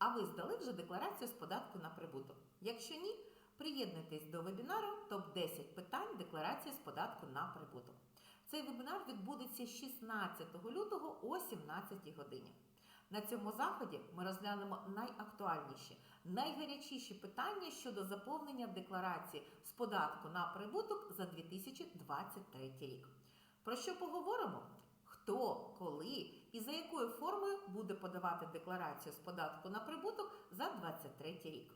А ви здали вже декларацію з податку на прибуток? Якщо ні, приєднуйтесь до вебінару ТОП-10 питань декларації з податку на прибуток. Цей вебінар відбудеться 16 лютого о 17 годині. На цьому заході ми розглянемо найактуальніші, найгарячіші питання щодо заповнення декларації з податку на прибуток за 2023 рік. Про що поговоримо? Хто, коли і за якою формою буде подавати декларацію з податку на прибуток за 2023 рік?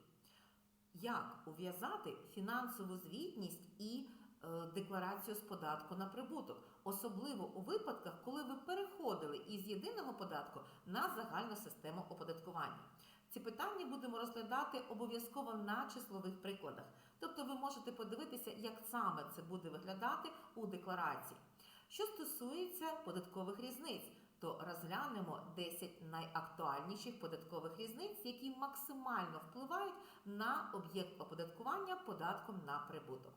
Як ув'язати фінансову звітність і е, декларацію з податку на прибуток, особливо у випадках, коли ви переходили із єдиного податку на загальну систему оподаткування. Ці питання будемо розглядати обов'язково на числових прикладах. Тобто ви можете подивитися, як саме це буде виглядати у декларації. Що стосується податкових різниць, то розглянемо 10 найактуальніших податкових різниць, які максимально впливають на об'єкт оподаткування податком на прибуток.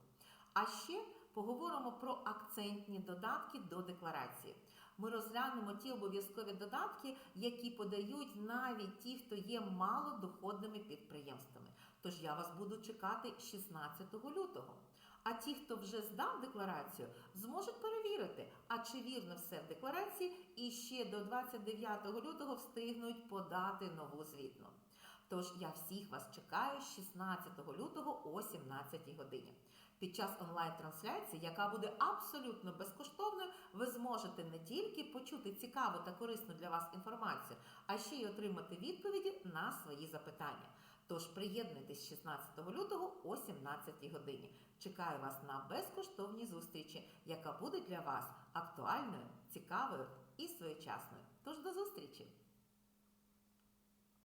А ще поговоримо про акцентні додатки до декларації. Ми розглянемо ті обов'язкові додатки, які подають навіть ті, хто є малодоходними підприємствами. Тож я вас буду чекати 16 лютого. А ті, хто вже здав декларацію, зможуть перевірити, а чи вірно все в декларації, і ще до 29 лютого встигнуть подати нову звітну. Тож я всіх вас чекаю 16 лютого о 17 годині. Під час онлайн-трансляції, яка буде абсолютно безкоштовною, ви зможете не тільки почути цікаву та корисну для вас інформацію, а ще й отримати відповіді на свої запитання. Тож приєднуйтесь 16 лютого о 17 годині. Чекаю вас на безкоштовній зустрічі, яка буде для вас актуальною, цікавою і своєчасною. Тож до зустрічі!